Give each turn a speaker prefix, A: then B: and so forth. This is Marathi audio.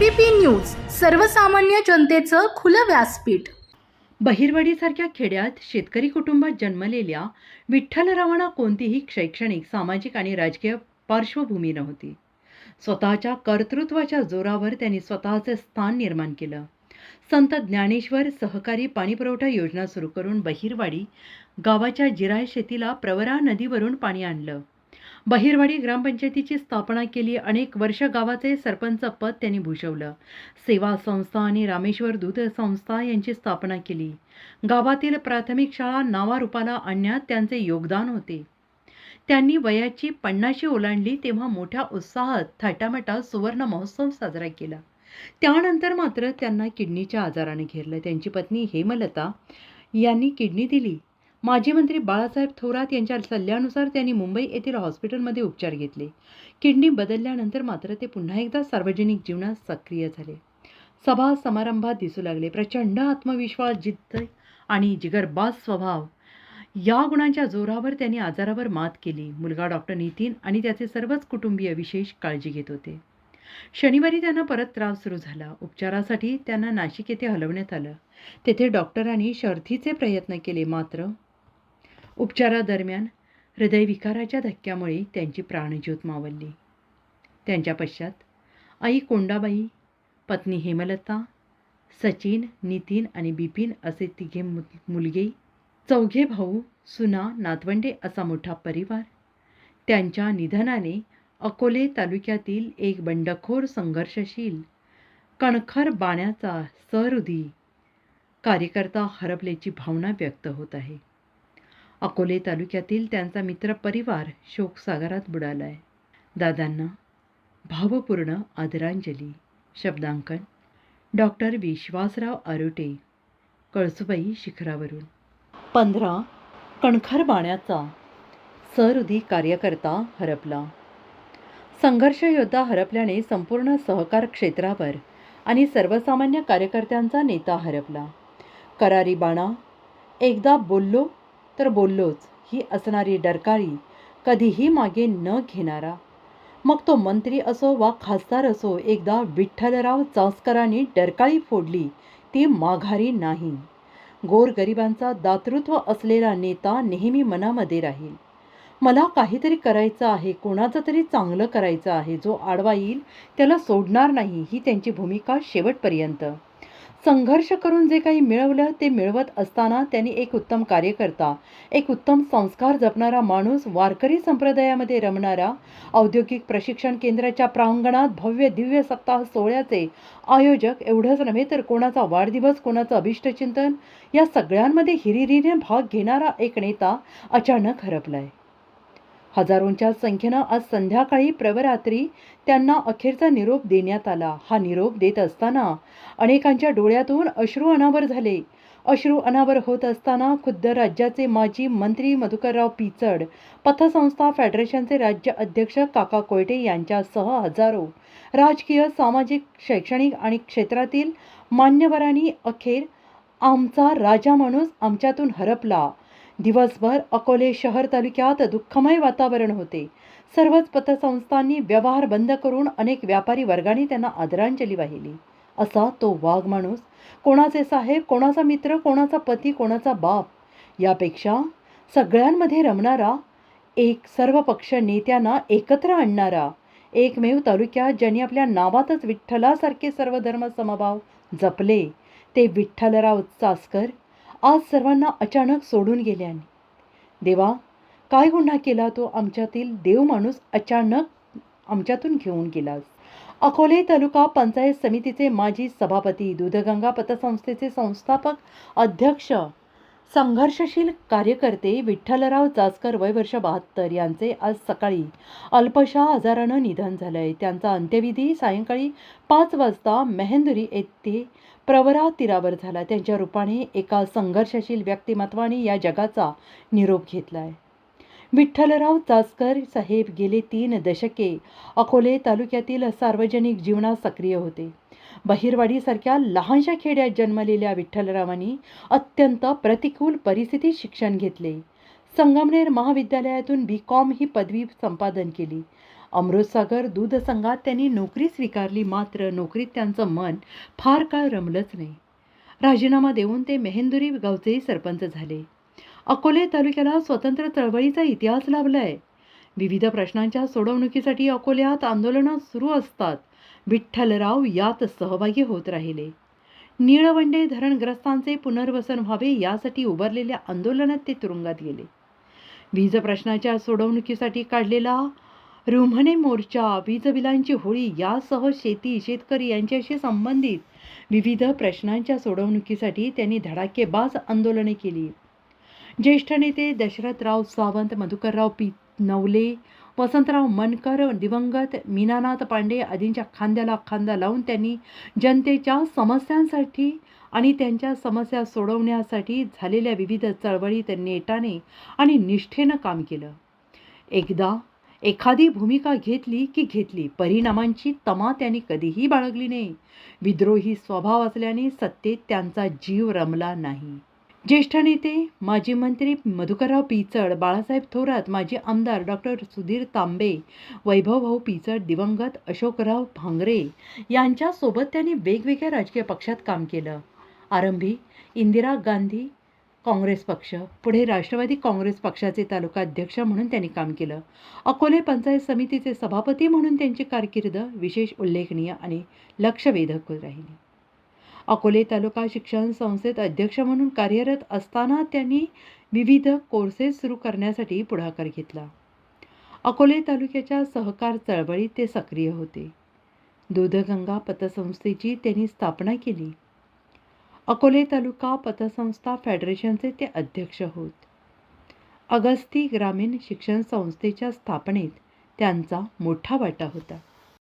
A: एबीपी न्यूज सर्वसामान्य जनतेचं खुलं व्यासपीठ.
B: बहिरवाडीसारख्या खेड्यात शेतकरी कुटुंबात जन्मलेल्या विठ्ठलरावांना कोणतीही शैक्षणिक सामाजिक आणि राजकीय पार्श्वभूमी नव्हती. स्वतःच्या कर्तृत्वाच्या जोरावर त्यांनी स्वतःचे स्थान निर्माण केलं. संत ज्ञानेश्वर सहकारी पाणीपुरवठा योजना सुरू करून बहिरवाडी गावाच्या जिराय शेतीला प्रवरा नदीवरून पाणी आणलं. बहिरवाडी ग्रामपंचायतीची स्थापना केली अनेक वर्ष गावाचे सरपंच पद त्यांनी भूषवलं. सेवा संस्था आणि रामेश्वर दूध संस्था यांची स्थापना केली. गावातील प्राथमिक शाळा नावारूपाला आणण्यात त्यांचे योगदान होते. त्यांनी वयाची पन्नाशी ओलांडली तेव्हा मोठ्या उत्साहात थाटामाटा सुवर्ण महोत्सव साजरा केला. त्यानंतर मात्र त्यांना किडनीच्या आजाराने घेरलं. त्यांची पत्नी हेमलता यांनी किडनी दिली. माजी मंत्री बाळासाहेब थोरात यांच्या सल्ल्यानुसार त्यांनी मुंबई येथील हॉस्पिटलमध्ये उपचार घेतले. किडनी बदलल्यानंतर मात्र ते पुन्हा एकदा सार्वजनिक जीवनात सक्रिय झाले. सभा समारंभात दिसू लागले. प्रचंड आत्मविश्वास जिद्द आणि जिगरबाज स्वभाव. या गुणांच्या जोरावर त्यांनी आजारावर मात केली. मुलगा डॉक्टर नितीन आणि त्याचे सर्वच कुटुंबीय विशेष काळजी घेत होते. शनिवारी त्यांना परत त्रास सुरू झाला. उपचारासाठी त्यांना नाशिक येथे हलवण्यात आलं. तेथे डॉक्टरांनी शर्थीचे प्रयत्न केले मात्र उपचारादरम्यान हृदयविकाराच्या धक्क्यामुळे त्यांची प्राणज्योत मावलली त्यांच्या पश्चात आई कोंडाबाई पत्नी हेमलता सचिन नितीन आणि बिपिन असे तिघे मु मुलगे चौघे भाऊ सुना नातवंडे असा मोठा परिवार. त्यांच्या निधनाने अकोले तालुक्यातील एक बंडखोर संघर्षशील कणखर बाण्याचा सहृदी कार्यकर्ता हरपल्याची भावना व्यक्त होत आहे. अकोले तालुक्यातील त्यांचा मित्रपरिवार शोकसागरात बुडाला आहे दादांना भावपूर्ण आदरांजली. शब्दांकन डॉक्टर विश्वासराव आरोटे कळसुबाई शिखरावरून. पंधरा कणखर बाण्याचा सहृदी कार्यकर्ता हरपला. संघर्ष योद्धा हरपल्याने संपूर्ण सहकार क्षेत्रावर आणि सर्वसामान्य कार्यकर्त्यांचा नेता हरपला. करारी बाणा एकदा बोललो तर बोललोच ही असणारी डरकाळी कधीही मागे न घेणारा. मग तो मंत्री असो वा खासदार असो एकदा विठ्ठलराव चांसकरांनी डरकाळी फोडली ती माघारी नाही. गोरगरिबांचा दातृत्व असलेला नेता नेहमी मनामध्ये राहील. मला काहीतरी करायचं आहे कोणाचं तरी चांगलं करायचं आहे जो आडवा येईल त्याला सोडणार नाही ही त्यांची भूमिका शेवटपर्यंत. संघर्ष करून जे काही मिळवलं ते मिळवत असताना त्यांनी एक उत्तम कार्यकर्ता एक उत्तम संस्कार जपणारा माणूस वारकरी संप्रदायामध्ये रमणारा औद्योगिक प्रशिक्षण केंद्राच्या प्रांगणात भव्य दिव्य सप्ताह सोहळ्याचे आयोजक एवढंच नव्हे तर कोणाचा वाढदिवस कोणाचं अभिष्टचिंतन या सगळ्यांमध्ये हिरिरीने भाग घेणारा एक नेता अचानक हरपलाय. हजारोंच्या संख्येनं आज संध्याकाळी प्रवरात्री त्यांना अखेरचा निरोप देण्यात आला. हा निरोप देत असताना अनेकांच्या डोळ्यातून अश्रू अनावर झाले. अश्रू अनावर होत असताना खुद्द राज्याचे माजी मंत्री मधुकरराव पिचड पथसंस्था फेडरेशनचे राज्य अध्यक्ष काका कोयटे यांच्यासह हजारो राजकीय सामाजिक शैक्षणिक आणि क्षेत्रातील मान्यवरांनी अखेर आमचा राजा माणूस आमच्यातून हरपला. दिवसभर अकोले शहर तालुक्यात दुःखमय वातावरण होते. सर्वच पतसंस्थांनी व्यवहार बंद करून अनेक व्यापारी वर्गाने त्यांना आदरांजली वाहिली. असा तो वाघ माणूस कोणाचे साहेब कोणाचा मित्र कोणाचा पती कोणाचा बाप यापेक्षा सगळ्यांमध्ये रमणारा एक सर्व पक्ष नेत्यांना एकत्र आणणारा एकमेव तालुक्यात ज्यांनी आपल्या नावातच विठ्ठलासारखे सर्व धर्म समभाव जपले ते विठ्ठलराव चासकर आज सर्वांना अचानक सोडून गेल्याने देवा काय गुन्हा केला तो आमच्यातील देव माणूस अचानक आमच्यातून घेऊन गेलास? अकोले तालुका पंचायत समितीचे माजी सभापती दूधगंगा पतसंस्थेचे संस्थापक अध्यक्ष संघर्षशील कार्यकर्ते विठ्ठलराव चासकर वय वर्ष बहात्तर यांचे आज सकाळी अल्पशा आजारानं निधन झालंय. त्यांचा अंत्यविधी सायंकाळी पाच वाजता मेहेंदुरी येथे प्रवरा तीरावर झाला. त्यांच्या रूपाने एका संघर्षशील व्यक्तिमत्वाने या जगाचा निरोप घेतलाय. विठ्ठलराव चासकर साहेब गेले तीन दशके अकोले तालुक्यातील सार्वजनिक जीवनात सक्रिय होते. बहिरवाडीसारख्या लहानशा खेड्यात जन्मलेल्या विठ्ठलरावांनी अत्यंत प्रतिकूल परिस्थितीत शिक्षण घेतले. संगमनेर महाविद्यालयातून बी कॉम ही पदवी संपादन केली. अमृतसागर दूध संघात त्यांनी नोकरी स्वीकारली मात्र नोकरीत त्यांचं मन फार काळ रमलंच नाही. राजीनामा देऊन ते मेहेंदुरी गावचेही सरपंच झाले. अकोले तालुक्याला स्वतंत्र चळवळीचा इतिहास लाभला आहे विविध प्रश्नांच्या सोडवणुकीसाठी अकोल्यात आंदोलनं सुरू असतात. विठ्ठलराव यात सहभागी होत राहिले. निळवंडे धरणग्रस्तांचे पुनर्वसन व्हावे यासाठी उभारलेल्या आंदोलनात ते तुरुंगात गेले. वीज प्रश्नाच्या सोडवणुकीसाठी काढलेला रुम्हणे मोर्चा वीज बिलांची होळी यासह शेती शेतकरी यांच्याशी संबंधित विविध प्रश्नांच्या सोडवणुकीसाठी त्यांनी धडाकेबाज आंदोलने केली. ज्येष्ठ नेते दशरथराव सावंत मधुकरराव पी. नवले वसंतराव मनकर दिवंगत मीनानाथ पांडे आदींच्या खांद्याला खांदा लावून त्यांनी जनतेच्या समस्यांसाठी आणि त्यांच्या समस्या सोडवण्यासाठी झालेल्या विविध चळवळीत नेटाने आणि निष्ठेनं काम केलं. एकदा एखादी भूमिका घेतली की घेतली परिणामांची तमा त्यांनी कधीही बाळगली नाही. विद्रोही स्वभाव असल्याने सत्तेत त्यांचा जीव रमला नाही. ज्येष्ठ नेते माजी मंत्री मधुकरराव पिचड बाळासाहेब थोरात माजी आमदार डॉक्टर सुधीर तांबे वैभवभाऊ पिचड दिवंगत अशोकराव भांगरे यांच्यासोबत त्यांनी वेगवेगळ्या राजकीय पक्षात काम केलं. आरंभी इंदिरा गांधी काँग्रेस पक्ष पुढे राष्ट्रवादी काँग्रेस पक्षाचे तालुका अध्यक्ष म्हणून त्यांनी काम केलं. अकोले पंचायत समितीचे सभापती म्हणून त्यांची कारकीर्द विशेष उल्लेखनीय आणि लक्षवेधक राहिली. अकोले तालुका शिक्षण संस्थेत अध्यक्ष म्हणून कार्यरत असताना त्यांनी विविध कोर्सेस सुरू करण्यासाठी पुढाकार घेतला. अकोले तालुक्याच्या सहकार चळवळीत ते सक्रिय होते. दूधगंगा पतसंस्थेची त्यांनी स्थापना केली. अकोले तालुका पतसंस्था फेडरेशनचे ते अध्यक्ष होत. अगस्ती ग्रामीण शिक्षण संस्थेच्या स्थापनेत त्यांचा मोठा वाटा होता.